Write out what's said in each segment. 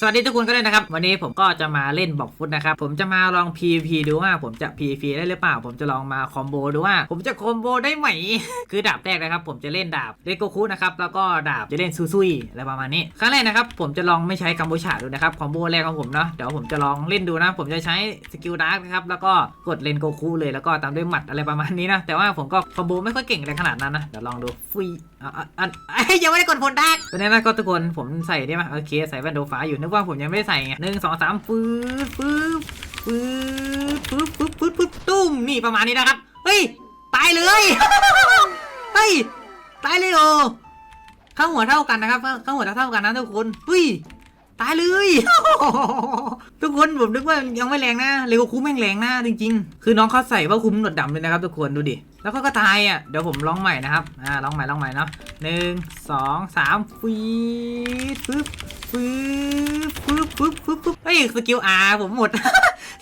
สวัสดีทุกคนก็ด้วยนะครับ วันนี้ผมก็จะมาเล่นบอกฟุตนะครับ ผมจะมาลอง PVP ดูว่าผมจะ PVP ได้หรือเปล่า ผมจะลองมาคอมโบดูว่า ผมจะคอมโบได้ไหม คือดาบแรกนะครับ ผมจะเล่นดาบเรโกคุนะครับแล้วก็ดาบจะเล่นซูซุยอะไรประมาณนี้ครั้งแรกนะครับผมจะลองไม่ใช้กัมพูชาดูนะครับคอมโบแรกของผมเนาะเดี๋ยวผมจะลองเล่นดูนะ ผมจะใช้สกิลดาร์กนะครับแล้วก็กดเลนโกคุเลยแล้วก็ตามด้วยหมัดอะไรประมาณนี้นะแต่ว่าผมก็คอมโบไม่ค่อยเก่งอะไรขนาดนั้นนะเดี๋ยวลองดูฟุยอะอะอะเอ้ยยังไม่ได้กดผลดาร์กตอนนี้นะก็ทุกคนผมใส่ได้ไหมโอเค ใส่แว่นโดฟ้าอยู่นึกว่าผมยังไม่ได้ใส่ไงหนึ่งสองสามฟืดฟืดฟืดฟืดฟืดฟืดฟืดตุ้มนี่ประมาณนี้นะครับ เฮ้ย ตายเลย เฮ้ย ตายเลยโอข้างหัวเท่ากันนะครับข้างหัวเท่ากันนะทุกคนเฮ้ย ตายเลย คนผมนึกว่ายังไม่แรงนะเลโกคุแม่งแรงนะจริงๆ คือน้องเขาใส่ว่าคุ้มหนวดดำเลยนะครับทุกคนดูดิ แล้วเขาก็ตายอะ เดี๋ยวผมลองใหม่นะครับ อ่าลองใหม่ลองใหม่เนาะหนึ่งสองสามฟีดฟึบฟึบฟึบฟึบฟึบฟึบเฮ้ยสกิลอาผมหมด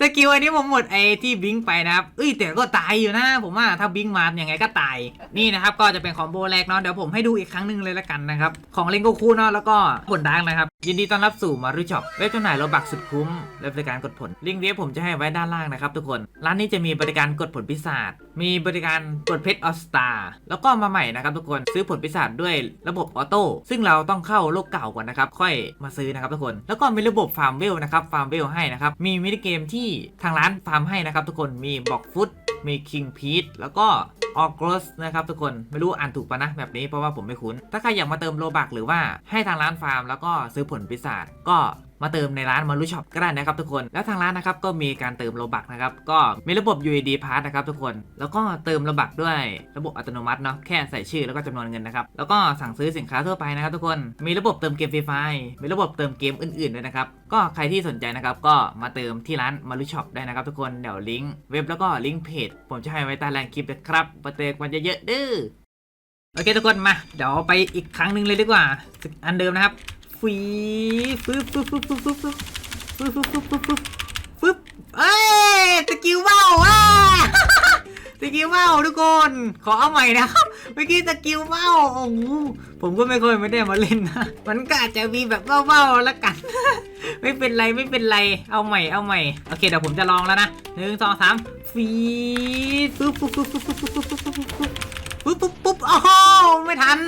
สกิลอันนี้ผมหมดไอ้ที่บิงไปนะครับเอ้ยแต่ก็ตายอยู่นะ ผมว่าถ้าบิงมายังไงก็ตาย นี่นะครับก็จะเป็นคอมโบแรกเนาะเดี๋ยวผมให้ดูอีกครั้งหนึ่งเลยละกันนะครับ ของเลงโกคูเนาะแล้วก็ผลดังนะครับ ยินดีต้อนรับสู่มารุช็อปเว็บจำหน่ายโลบักสุดคุ้มและบริการกดผล ลิงก์เว็บผมจะให้ไว้ด้านล่างนะครับทุกคน ร้านนี้จะมีบริการกดผลพิศาจมีบริการกดเพชรออสตาแล้วก็มาใหม่นะครับทุกคนซื้อผลพิศาจด้วยระบบออโต้ซึ่งเราต้องเข้าโลกเก่าก่อนนะครับค่อยมาซื้อนะครับทุกคน แล้วก็มีระบบฟาร์มเวลนะครับฟาร์มเวลให้นะครับมีมินิเกมททางร้านฟาร์มให้นะครับทุกคนมีบอกฟุตมีคิงพีทแล้วก็ออกรสนะครับทุกคนไม่รู้อ่านถูกปะนะแบบนี้เพราะว่าผมไม่คุ้น ถ้าใครอยากมาเติมโลบักหรือว่าให้ทางร้านฟาร์ม แล้วก็ซื้อผลปีศาจก็มาเติมในร้านมารุช็อปก็ได้นะครับทุกคน แล้วทางร้านนะครับก็มีการเติมโลบักนะครับก็มีระบบ UAD Pass นะครับทุกคน แล้วก็เติมโลบักด้วยระบบอัตโนมัติเนาะแค่ใส่ชื่อแล้วก็จำนวนเงินนะครับแล้วก็สั่งซื้อสินค้าทั่วไปนะครับทุกคนมีระบบเติมเกมฟรีไฟมีระบบเติมเกมอื่นๆด้วยนะครับก็ใครที่สนใจนะครับก็มาเติมที่ร้านมารุช็อปได้นะครับทุกคนเดี๋ยวลิงก์เว็บแล้วก็ลิงก์เพจผมจะให้ไว้ใต้ล่างคลิปนะครับมาเติมกันเยอะๆเด้อโอเคทุกคนมาเดี๋ยวไปอีกครั้งหนึ่งเลยดีกว่าอันเดิมนะครับ ฟีฟึบฟึบฟึบฟึบฟึบฟึบฟึบฟึบฟึบฟึบฟึบฟึบเอ้ยสกิลว่าวอะสกิลว่าวทุกคนขอเอาใหม่นะครับเมื่อกี้สกิลว่าวโอ้โหผมก็ไม่ค่อยไม่ได้มาเล่นนะมันก็อาจจะมีแบบว่าวๆแล้วกัน ไม่เป็นไรไม่เป็นไรเอาใหม่เอาใหม่โอเคเดี๋ยวผมจะลองแล้วนะหนึ่งสองสามฟีดฟึบฟึบฟึบฟึบฟึบฟึบฟึบฟึบฟึบฟึบปุ๊บปุ๊บปุ๊บโอ้โหไม่ทัน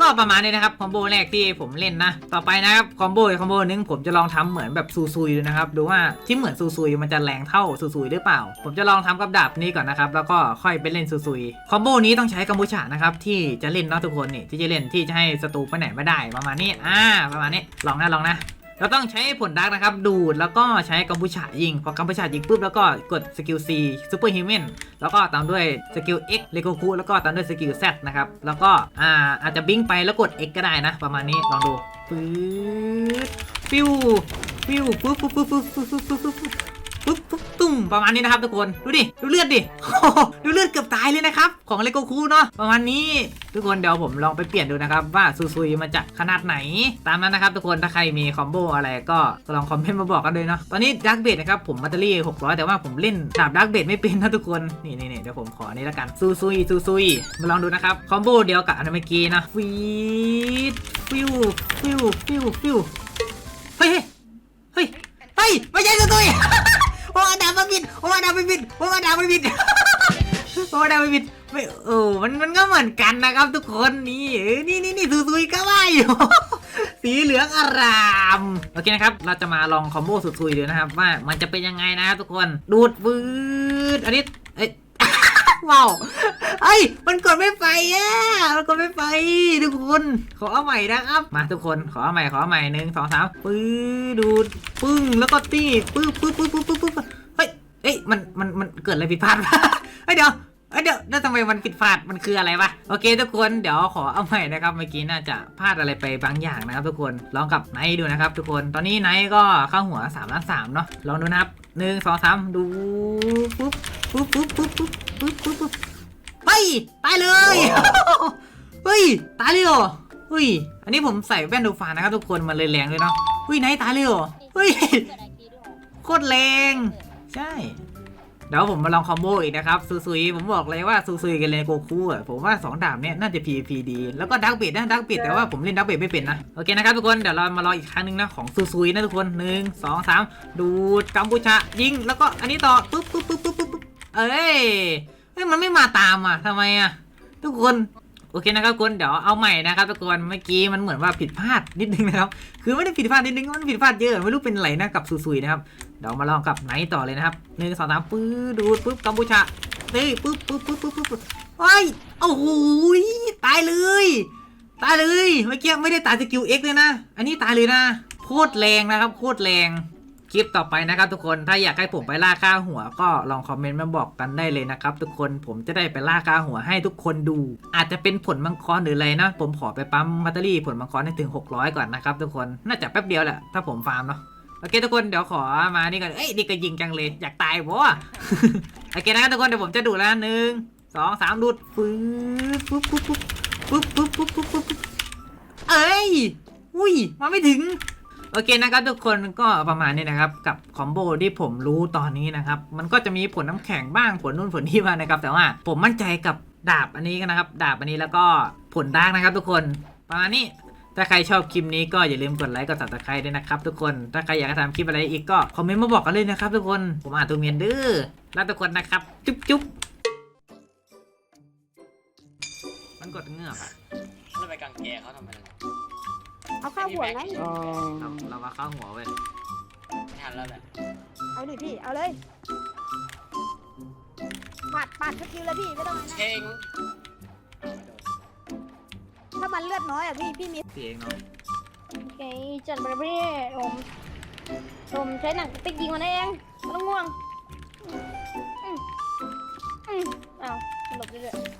ก็ประมาณนี้นะครับคอมโบแรกที่ผมเล่นนะ ต่อไปนะครับคอมโบอีกคอมโบนึงผมจะลองทำเหมือนแบบซูซุยดูนะครับดูว่าที่เหมือนซูซุยมันจะแรงเท่าซูซุยหรือเปล่า ผมจะลองทำกับดาบนี้ก่อนนะครับแล้วก็ค่อยไปเล่นซูซุยคอมโบนี้ต้องใช้กัมพูชานะครับที่จะเล่นนะทุกคนนี่ที่จะเล่นที่จะให้ศัตรูไปไหนไม่ได้ประมาณนี้อ่าประมาณนี้ลองนะลองนะ เราต้องใช้ผลดักนะครับ ดูดแล้วก็ใช้กัมพูชายิง พอกัมพูชายิงปุ๊บแล้วก็กดสกิล C ซูเปอร์ฮิวแมนแล้วก็ตามด้วยสกิล X เลโกคูแล้วก็ตามด้วยสกิล Z นะครับ แล้วก็อ่าอาจจะบิงไปแล้วกด X ก็ได้นะ ประมาณนี้ลองดูปื๊ดฟิวฟิวปุ๊บปุ๊บปุ๊บปุ๊บปุ๊บปุ๊บ ปุ๊บปุ๊บปุ๊ปตุ้มประมาณนี้นะครับทุกคนดูดิดูเลือดดิดูเลือดเกือบตายเลยนะครับของเลโกคูเนาะประมาณนี้ทุกคนเดี๋ยวผมลองไปเปลี่ยนดูนะครับว่าซูซุยมันจะขนาดไหนตามนั้นนะครับทุกคนถ้าใครมีคอมโบอะไรก็ลองคอมเมนต์มาบอกกันเลยเนาะตอนนี้ดักเบดนะครับผมแบตเตอรี่600 แต่ว่าผมเล่นดาบดักเบดไม่เป็นนะทุกคนนี่นี่เดี๋ยวผมขออันนี้ละกันซูซุยซูซุยมาลองดูนะครับคอมโบเดียวกับอันเมื่อกี้นะฟีดฟิวฟิวฟิวฟิวเฮ้ยเฮ้ยเฮ้ยไม่ใช่ซูซุย โอ้ดาบมันบิดโอ้ดาบมันบิดโอ้ดาบมันบิดโอ้ดาบมันบิดไม่เออมันมันก็เหมือนกันนะครับ ทุกคนนี่เออนี่นี่นี่ซุยๆก็ว่าอยู่สีเหลืองอารามโอเคนะครับ เราจะมาลองคอมโบสุดซุยดูนะครับ ว่ามันจะเป็นยังไงนะครับทุกคนดูดฟืดอันนี้เอ้ยว้าว ไอ้มันกดไม่ไปอะมันกดไม่ไปทุกคนขอเอาใหม่นะครับมาทุกคนขอเอาใหม่ขอใหม่หนึ่งสองสามปื้อดูปึ้งแล้วก็ตีปื้อปื้อปื้อปื้อปื้อปื้อเฮ้ยเอ้ยมันมันมันเกิดอะไรผิดพลาดเฮ้ยเดี๋ยวเอ้ยเดี๋ยวแล้วทำไมมันผิดพลาดมันคืออะไรวะโอเคทุกคนเดี๋ยวขอเอาใหม่นะครับเมื่อกี้น่าจะพลาดอะไรไปบางอย่างนะครับ ทุกคนลองกับไนท์ดูนะครับ ทุกคนตอนนี้ไนท์ก็เข้าหัวสามล้านสามเนาะลองดูนะครับหนึ่งสองสามดูปุ๊บปุ๊บปุ๊บปุ๊บปุ๊บปุ๊บปุ๊บ ตายเลย เฮ้ย ตายเลยเหรอ เฮ้ย อันนี้ผมใส่แว่นดูฟ้านะครับทุกคนมันเลยแรงเลยเนาะ เฮ้ยไนท์ตายเลยเหรอ เฮ้ย โคตรแรง ใช่ เดี๋ยวผมมาลองคอมโบอีกนะครับซูซุยผมบอกเลยว่าซูซุยกับเลนโกคูอะผมว่า 2 ดาบเนี่ยน่าจะ PVP ดี แล้วก็ดักเบดนะดักเบดแต่ว่าผมเล่นดักเบดไม่เป็นนะ โอเคนะครับทุกคน เดี๋ยวเรามาลองอีกครั้งหนึงนะของซูซุยนะทุกคนหนึ่งสองสามดูดกัมพูชายิง แล้วก็อันนี้ต่อปุ๊บปุ๊บปุ๊บปุ๊บปุ๊บปุ๊บเอ้ย ฮ้ยมันไม่มาตามอะทำไมอะ ทุกคนโอเคนะครับทุกคนเดี๋ยวเอาใหม่นะครับทุกคนเมื่อกี้มันเหมือนว่าผิดพลาดนิดนึงนะครับคือไม่ได้ผิดพลาดนิดนึงมันผิดพลาดเยอะไม่รู้เป็นไรนะกับซุยๆนะครับเดี๋ยวมาลองกับไหนต่อเลยนะครับหนึ่งสองสามปื้อดูดปุ๊บกัมพูชาเฮ้ยปุ๊บปุ๊บปุ๊บปุ๊บปุ๊บปุ๊บเฮ้ยโอ้โหยตายเลยตายเลยเมื่อกี้ไม่ได้ตายสกิลเอ็กเลยนะ อันนี้ตายเลยนะโคตรแรงนะครับโคตรแรง คลิปต่อไปนะครับทุกคนถ้าอยากให้ผมไปล่าค่าหัวก็ลองคอมเมนต์มาบอกกันได้เลยนะครับทุกคนผมจะได้ไปล่าค่าหัวให้ทุกคนดู อาจจะเป็นผลมังกรหรืออะไรนะ ผมขอไปปั๊มแบตเตอรี่ผลมังกรให้ถึง 600 ก่อนนะครับทุกคนน่าจะแป๊บเดียวแหละถ้าผมฟาร์มเนาะโอเคทุกคนเดี๋ยวขอมานี่ก่อนเอ้ยนี่ก็ยิงจังเลยอยากตายบ่โอเคนะครับทุกคนเดี๋ยวผมจะดูแล้วหนึ่งสองสามดูดปึ๊บปุ๊บปุ๊บปุ๊บปุ๊บปุ๊บปุ๊บปุ๊บปุ๊บปุ๊บเอ้ยอุ้ยมาไม่ถึง โอเคนะครับทุกคนก็ประมาณนี้นะครับกับคอมโบที่ผมรู้ตอนนี้นะครับมันก็จะมีผลน้ำแข็งบ้างผลนู่นผลนี่บ้านะครับ แต่ว่าผมมั่นใจกับดาบอันนี้กันนะครับ ดาบอันนี้แล้วก็ผลดาร์กนะครับ ทุกคนประมาณนี้ถ้าใครชอบคลิปนี้ก็อย่าลืมกดไลค์กด subscribe ด้วยนะครับทุกคน ถ้าใครอยากทำคลิปอะไรอีกก็คอมเมนต์มาบอกกันเลยนะครับทุกคน ผมอ่านตัวเมียนดื้อรักทุกคนนะครับ จุ๊บจุ๊บมันกดเงือกอะแล้วไปกางแกเขาทำไมล่ะ เอาข้าวหัวไงเราเรามาเข้าหัวเว้ยไม่ทันแล้วแหละเอาดิพี่ เอาเลยปัดปัดสกิลเลยพี่ไม่ต้องเชงถ้ามันเลือดน้อยอะพี่พี่มีเสียงเนาะโอเคจัดไปเลยผมผมใช้หนังสติ๊กยิงมันเองไม่ต้องง่วงอืมอืมอ้าวหลบเรื่อยๆ